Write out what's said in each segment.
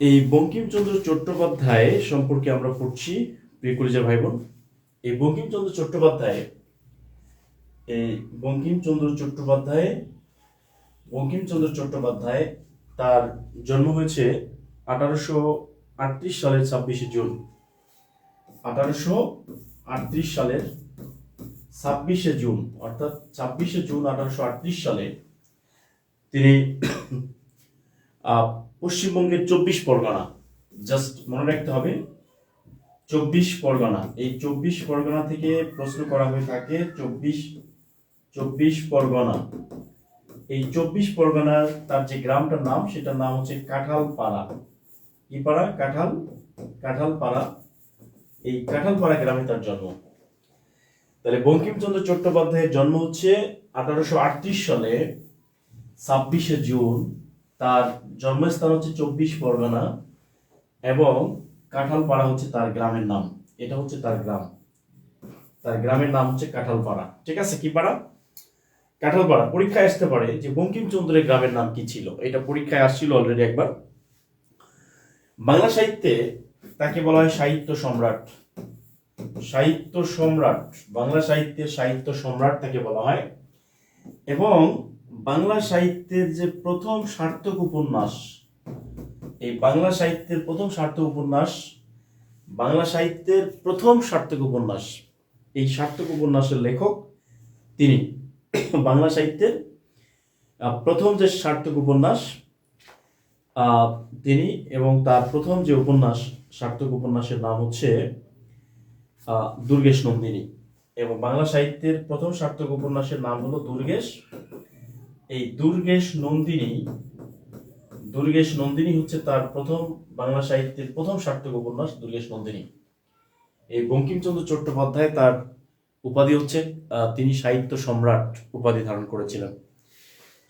এই বঙ্কিমচন্দ্র চট্টোপাধ্যায় সম্পর্কে আমরা পড়ছি, প্রিয় কলেজের ভাই বোন এই বঙ্কিমচন্দ্র চট্টোপাধ্যায়, এই বঙ্কিমচন্দ্র চট্টোপাধ্যায় বঙ্কিমচন্দ্র চট্টোপাধ্যায় তার জন্ম হয়েছে আঠারোশো আটত্রিশ সালের ছাব্বিশে জুন। আঠারোশো আটত্রিশ সালের ছাব্বিশে জুন, অর্থাৎ ছাব্বিশে জুন আঠারোশো আটত্রিশ সালে তিনি পশ্চিমবঙ্গের চব্বিশ পরগনা। জাস্ট মনে রাখতে হবে, চব্বিশ পরগনা। এই চব্বিশ পরগনা থেকে প্রশ্ন করা হয়ে থাকে, চব্বিশ চব্বিশ পরগনা। এই চব্বিশ পরগনার তার যে গ্রামটার নাম, সেটার নাম হচ্ছে কাঁঠাল পাড়া কি পাড়া? কাঁঠাল কাঁঠাল পাড়া এই কাঁঠাল পাড়া গ্রামে তার জন্ম। তাহলে বঙ্কিমচন্দ্র চট্টোপাধ্যায়ের জন্ম হচ্ছে আঠারোশো আটত্রিশ সালে ছাব্বিশে জুন। তার জন্মস্থান হচ্ছে চব্বিশ পরগনা এবং কাঁঠালপাড়া হচ্ছে তার গ্রামের নাম। এটা হচ্ছে তার গ্রাম। তার গ্রামের নাম হচ্ছে কাঁঠালপাড়া। ঠিক আছে, কি পাড়া? কাঁঠালপাড়া। পরীক্ষায় আসতে পারে যে বঙ্কিমচন্দ্রের গ্রামের নাম কি ছিল। এটা পরীক্ষায় আসছিল অলরেডি একবার। বাংলা সাহিত্যে তাকে বলা হয় সাহিত্য সম্রাট। সাহিত্য সম্রাট। বাংলা সাহিত্যের সাহিত্য সম্রাট তাকে বলা হয়। এবং বাংলা সাহিত্যের যে প্রথম সার্থক উপন্যাস, এই বাংলা সাহিত্যের প্রথম সার্থক উপন্যাস, বাংলা সাহিত্যের প্রথম সার্থক উপন্যাস, এই সার্থক উপন্যাসের লেখক তিনি। বাংলা সাহিত্যের প্রথম যে সার্থক উপন্যাস তিনি এবং তার প্রথম যে উপন্যাস, সার্থক উপন্যাসের নাম হচ্ছে দুর্গেশ নন্দিনী। এবং বাংলা সাহিত্যের প্রথম সার্থক উপন্যাসের নাম হলো দুর্গেশ এই দুর্গেশ নন্দিনী দুর্গেশ নন্দিনী হচ্ছে তার প্রথম বাংলা সাহিত্যের প্রথম সার্থক উপন্যাস, দুর্গেশ নন্দিনী। এই বঙ্কিমচন্দ্র চট্টোপাধ্যায় তার উপাধি হচ্ছে তিনি সাহিত্য সম্রাট উপাধি ধারণ করেছিলেন।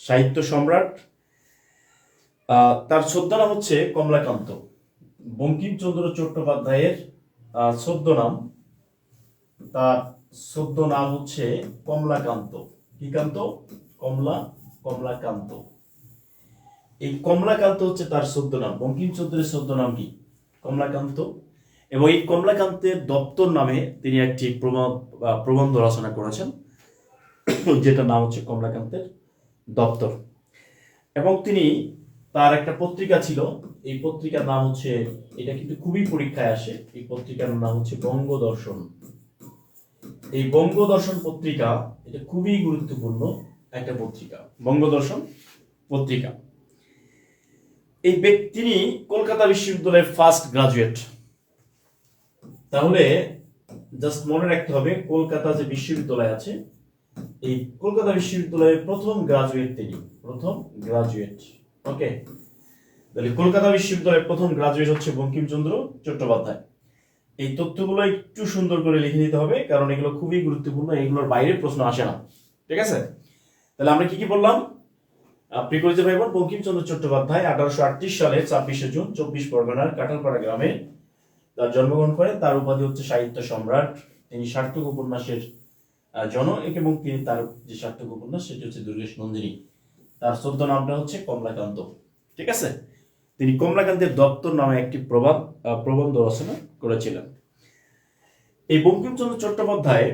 সাহিত্য সম্রাট তার ছদ্মনাম হচ্ছে কমলাকান্ত। বঙ্কিমচন্দ্র চট্টোপাধ্যায়ের ছদ্মনাম তার ছদ্ম নাম হচ্ছে কমলাকান্ত। কি কান্ত? কমলা কমলাকান্ত। এই কমলাকান্ত হচ্ছে তার সদ্য নাম বঙ্কিম ছদ্মনাম বঙ্কিমচন্দ্রের ছদ্মনাম কি? কমলাকান্ত। এবং এই কমলাকান্তের দপ্তর নামে তিনি একটি প্রবন্ধ রচনা করেছেন যেটা নাম হচ্ছে কমলাকান্তের দপ্তর। এবং তিনি তার একটা পত্রিকা ছিল, এই পত্রিকার নাম হচ্ছে, এটা কিন্তু খুবই পরীক্ষায় আসে, এই পত্রিকার নাম হচ্ছে বঙ্গদর্শন। এই বঙ্গদর্শন পত্রিকা, এটা খুবই গুরুত্বপূর্ণ একটা পত্রিকা, বঙ্গদর্শন পত্রিকা। এই তিনি কলকাতা বিশ্ববিদ্যালয়ের ফার্স্ট গ্রাজুয়েট তাহলে জাস্ট মনে রাখতে হবে, কলকাতা যে বিশ্ববিদ্যালয় আছে, এই কলকাতা বিশ্ববিদ্যালয়ের প্রথম গ্রাজুয়েট তিনি, প্রথম গ্রাজুয়েট ওকে তাহলে কলকাতা বিশ্ববিদ্যালয়ের প্রথম গ্রাজুয়েট হচ্ছে বঙ্কিমচন্দ্র চট্টোপাধ্যায়। এই তথ্যগুলো একটু সুন্দর করে লিখে নিতে হবে, কারণ এগুলো খুবই গুরুত্বপূর্ণ, এগুলোর বাইরে প্রশ্ন আসে না। ঠিক আছে? তাহলে আমরা কি কি বললাম? প্রিকরিত ভাই বোন বঙ্কিমচন্দ্র চট্টোপাধ্যায় আঠারোশো আটত্রিশ সালে ছাব্বিশে জুন চব্বিশ পরগনার কাঁঠালপাড়া গ্রামে তার জন্মগ্রহণ করেন তার উপাধি হচ্ছে সাহিত্য সম্রাট। তিনি সার্থক উপন্যাসের জনক এবং তিনি তার যে সার্থক উপন্যাস, সেটি হচ্ছে দুর্গেশ নন্দিনী। তার চোদ্দ নামটা হচ্ছে কমলাকান্ত। ঠিক আছে? তিনি কমলাকান্তের দপ্তর নামে একটি প্রবাদ প্রবন্ধ রচনা করেছিলেন। এই বঙ্কিমচন্দ্র চট্টোপাধ্যায়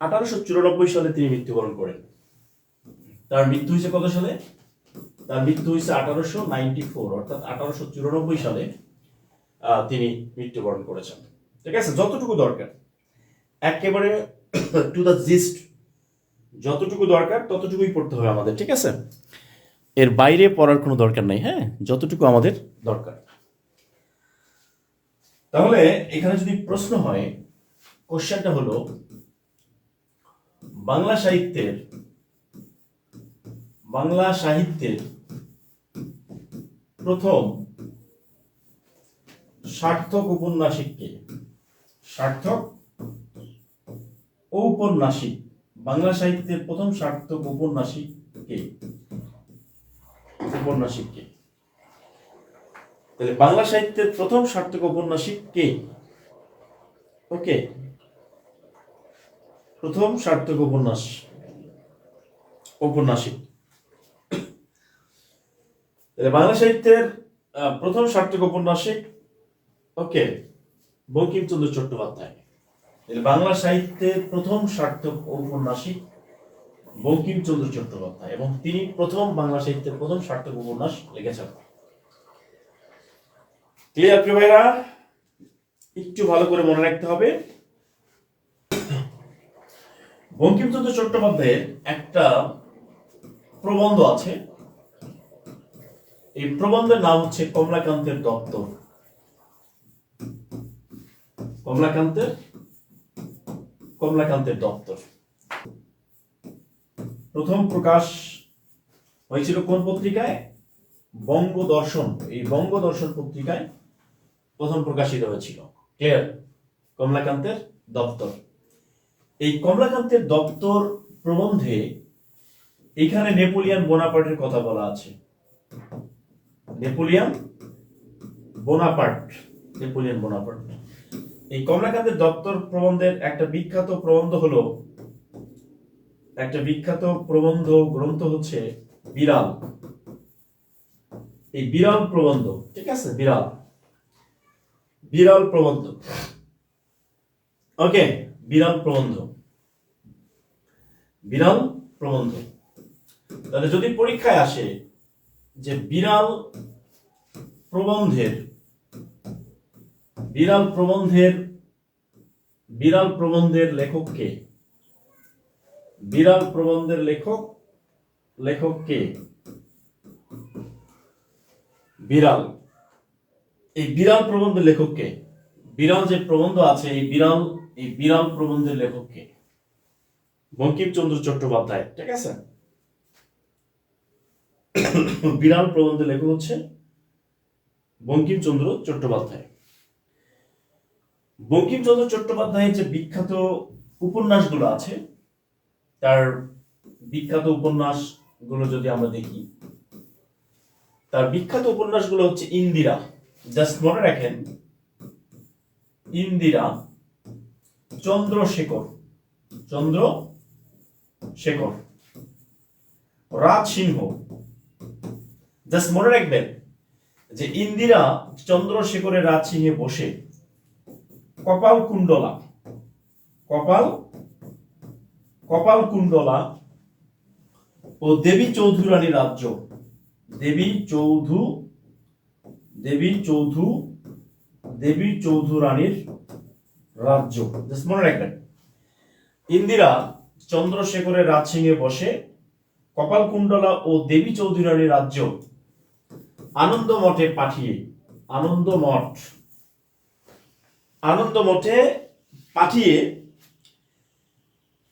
আঠারোশো চুরানব্বই সালে তিনি মৃত্যুবরণ করেন। তার মৃত্যু হয়েছে কত সালে? তার মৃত্যু হয়েছে আঠারোশো নাইনটি ফোর, অর্থাৎ আঠারোশো চুরানব্বই সালে তিনি মৃত্যুবরণ করেছেন। ঠিক আছে? যতটুকু দরকার। একেবারে টু দ্য জিস্ট যতটুকু দরকার, ততটুকুই পড়তে হবে আমাদের, ঠিক আছে? এর বাইরে পড়ার কোনো দরকার নেই হ্যাঁ? যতটুকু আমাদের দরকার। তাহলে এখানে যদি প্রশ্ন হয়, কোশ্চেনটা হলো, বাংলা সাহিত্যের বাংলা সাহিত্যের প্রথম সার্থক উপন্যাসিককে, সার্থক ঔপন্যাসিক বাংলা সাহিত্যের প্রথম সার্থক উপন্যাসিক কে উপন্যাসিক কে তাহলে বাংলা সাহিত্যের প্রথম সার্থক উপন্যাসিক কে ওকে, প্রথম সার্থক উপন্যাস ঔপন্যাসিক বাংলা সাহিত্যের প্রথম সার্থক ঔপন্যাসিক ওকে, বঙ্কিমচন্দ্র চট্টোপাধ্যায়। বাংলা সাহিত্যের প্রথম সার্থক ঔপন্যাসিক বঙ্কিমচন্দ্র চট্টোপাধ্যায় এবং তিনি প্রথম বাংলা সাহিত্যের প্রথম সার্থক উপন্যাস লিখেছেন। ক্লিয়ার প্রিয় ভাইরা? একটু ভালো করে মনে রাখতে হবে। বঙ্কিমচন্দ্র চট্টোপাধ্যায়ের একটা প্রবন্ধ আছে। এই প্রবন্ধের নাম হচ্ছে কমলাকান্তের দপ্তর। কমলাকান্তের? কমলাকান্তের দপ্তর। প্রথম প্রকাশ হয়েছিল কোন পত্রিকায়? বঙ্গ দর্শন এই বঙ্গ দর্শন পত্রিকায় প্রথম প্রকাশিত হয়েছিল। ক্লিয়ার কমলাকান্তের দপ্তর। এই কমলাকান্তের দপ্তর প্রবন্ধে এখানে নেপোলিয়ান বোনাপার্টের কথা বলা আছে। Napoleon Bonaparte Napoleon Bonaparte. এই কমলাকান্তের দপ্তর প্রবন্ধের একটা বিখ্যাত প্রবন্ধ হলো, একটা বিখ্যাত প্রবন্ধ গ্রন্থ হচ্ছে বিড়াল। এই বিড়াল প্রবন্ধ, ঠিক আছে? বিড়াল। বিড়াল প্রবন্ধ। ওকে, বিড়াল প্রবন্ধ। বিড়াল প্রবন্ধ। তাহলে যদি পরীক্ষায় আসে যে বিড়াল প্রবন্ধের বিড়াল প্রবন্ধের বিড়াল প্রবন্ধের লেখক কে? বিড়াল প্রবন্ধের লেখক লেখক কে? বিড়াল। এই বিড়াল প্রবন্ধের লেখককে বিড়াল যে প্রবন্ধ আছে, এই বিড়াল এই বিড়াল প্রবন্ধের লেখককে বঙ্কিমচন্দ্র চট্টোপাধ্যায়, ঠিক আছে? বিড়াল প্রবন্ধের লেখক হচ্ছে, বঙ্কিমচন্দ্র চট্টোপাধ্যায়। বঙ্কিমচন্দ্র চট্টোপাধ্যায়ের যে বিখ্যাত উপন্যাসগুলো আছে, তার বিখ্যাত উপন্যাসগুলো যদি আমরা দেখি, তার বিখ্যাত উপন্যাসগুলো হচ্ছে ইন্দিরা। জাস্ট মনে রাখেন, ইন্দিরা চন্দ্রশেখর চন্দ্র শেখর রাজ সিংহ জাস্ট মনে রাখবেন যে ইন্দিরা চন্দ্রশেখরের রাজ সিংহে বসে কপাল কুণ্ডলা, কপাল কপাল কুণ্ডলা ও দেবী চৌধুরানী রাজ্য, দেবী চৌধু দেবী চৌধু, দেবী চৌধুরানীর রাজ্য। মনে রাখবেন। ইন্দিরা চন্দ্রশেখরের রাজসিংহে বসে কপালকুণ্ডলা ও দেবী চৌধুরানীর রাজ্য আনন্দ মঠে পাঠিয়ে আনন্দ মঠ আনন্দ মঠে পাঠিয়ে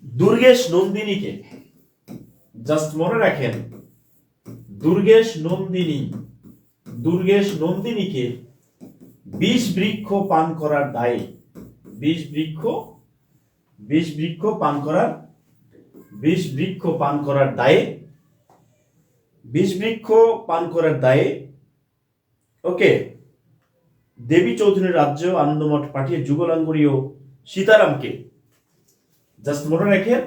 দুর্গেশ নন্দিনীকে জাস্ট মনে রাখেন, দুর্গেশ নন্দিনী, দুর্গেশ নন্দিনীকে বিষ বৃক্ষ পান করার দায়ে, বিষ বৃক্ষ বিষ বৃক্ষ পান করার, বিষ বৃক্ষ পান করার দায়ে, বিষ বৃক্ষ পান করার দায়ে ওকে। দেবী চৌধুরীর রাজ্য আনন্দমঠ পাঠিয়ে যুগলাঙ্গুরীয় সীতারামকে। জাস্ট মনে রাখেন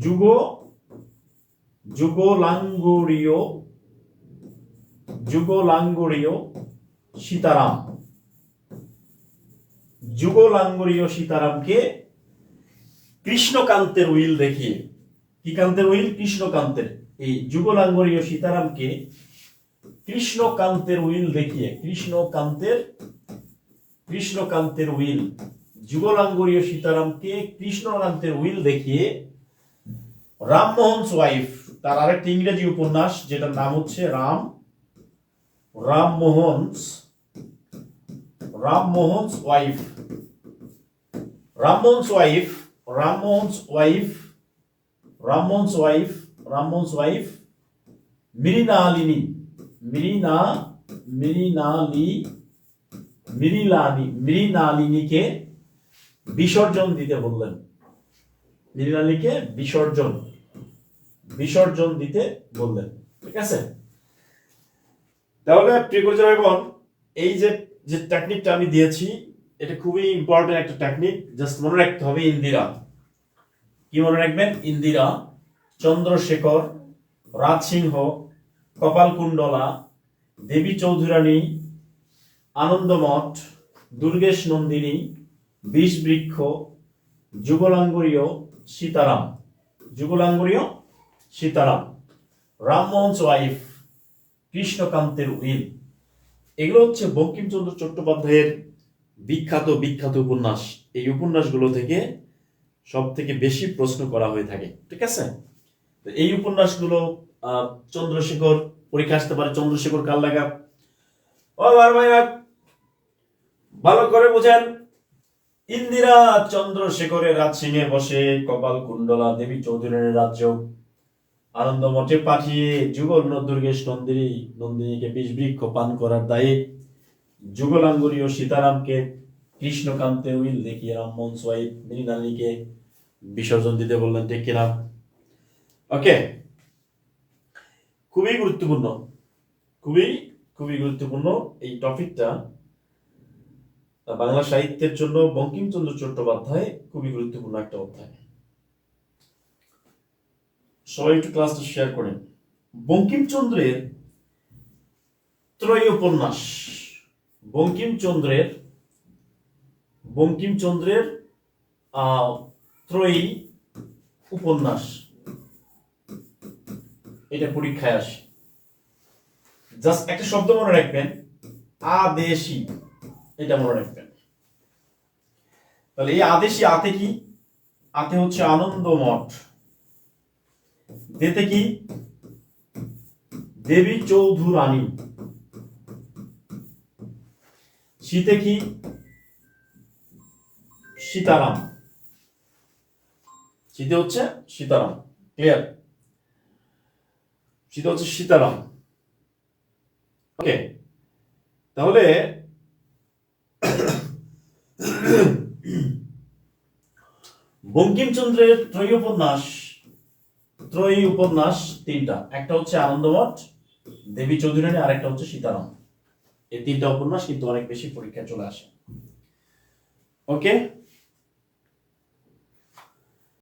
যুগ যুগলাঙ্গুরীয় যুগলাঙ্গুরীয় সীতারাম। যুগলাঙ্গুরীয় সীতারামকে কৃষ্ণকান্তের উইল দেখিয়ে। কি কান্তের উইল? কৃষ্ণকান্তের। এই যুগলাঙ্গরীয় সীতারামকে কৃষ্ণকান্তের উইল দেখিয়ে, কৃষ্ণকান্তের কৃষ্ণকান্তের উইল। যুগলাঙ্গরীয় সীতারামকে কৃষ্ণকান্তের উইল দেখিয়ে রামমোহনস ওয়াইফ, তার আরেকটি ইংরেজি উপন্যাস, যেটার নাম হচ্ছে Ram Rammohan's Rammohan's wife. Rammohan's wife Rammohan's wife Rammohan's wife Rammohan's wife, Mrinalini. মৃণা মৃণালি মৃণালি মৃণালিনীকে বিসর্জন দিতে বললেন। মৃণালীকে বিসর্জন বিসর্জন দিতে বললেন। ঠিক আছে? তাহলে প্রিয় পরিচালকগণ এই যে যে টেকনিকটা আমি দিয়েছি, এটা খুবই ইম্পর্টেন্ট একটা টেকনিক জাস্ট মনে রাখতে হবে ইন্দিরা। কি মনে রাখবেন? ইন্দিরা, চন্দ্রশেখর, রাজসিংহ কপালকুণ্ডলা দেবী চৌধুরানী, আনন্দমঠ, দুর্গেশ নন্দিনী বিষ বৃক্ষ যুগলাঙ্গরীয় সীতারাম। যুগলাঙ্গরীয় সীতারাম। রামমোহনস ওয়াইফ কৃষ্ণকান্তের উইল। এগুলো হচ্ছে বঙ্কিমচন্দ্র চট্টোপাধ্যায়ের বিখ্যাত বিখ্যাত উপন্যাস। এই উপন্যাসগুলো থেকে সব থেকে বেশি প্রশ্ন করা হয়ে থাকে। ঠিক আছে? তো এই উপন্যাসগুলো চন্দ্রশেখর, পরীক্ষা আসতে পারে চন্দ্রশেখর কাল লাগা ও বার ভাইয়া ভালো করে বোঝেন, ইন্দিরা চন্দ্রশেখরের রাজ সিংহে বসে কপাল কুণ্ডলা দেবী চৌধুরীর রাজ্য আনন্দ মঠে পাঠিয়ে যুগল দুর্গেশ নন্দিনী, নন্দিনীকে বিষ বৃক্ষ পান করার দায়ে যুগলাঙ্গুরী ও সীতারামকে কৃষ্ণকান্তে উইল দেখিয়ে রামমোহন সোয়াইব মৃণালীকে বিসর্জন দিতে বললেন ঠিক কিনা? ওকে খুবই গুরুত্বপূর্ণ, খুবই খুবই গুরুত্বপূর্ণ এই টপিকটা। বাংলা সাহিত্যের জন্য বঙ্কিমচন্দ্র চট্টোপাধ্যায় খুবই গুরুত্বপূর্ণ একটা অধ্যায়। সবাই একটু ক্লাসটা শেয়ার করেন। বঙ্কিমচন্দ্রের ত্রয়ী উপন্যাস বঙ্কিমচন্দ্রের বঙ্কিমচন্দ্রের ত্রয়ী উপন্যাস। এটা পরীক্ষায় আসে। জাস্ট একটা শব্দ মনে রাখবেন, আদেশি। এটা মনে রাখবেন। তাহলে এই আদেশি আতে কি? আতে হচ্ছে আনন্দ মঠ দেতে কি? দেবী চৌধুরানী। শীতে কি? সীতারাম। শীতে হচ্ছে সীতারাম। ক্লিয়ার শীতে হচ্ছে সীতারাম ওকে তাহলে বঙ্কিমচন্দ্রের ত্রয়ী উপন্যাস ত্রয়ী উপন্যাস তিনটা। একটা হচ্ছে আনন্দমঠ, দেবী চৌধুরানী আর একটা হচ্ছে সীতারাম। এই তিনটা উপন্যাস কিন্তু অনেক বেশি পরীক্ষায় চলে আসে। ওকে?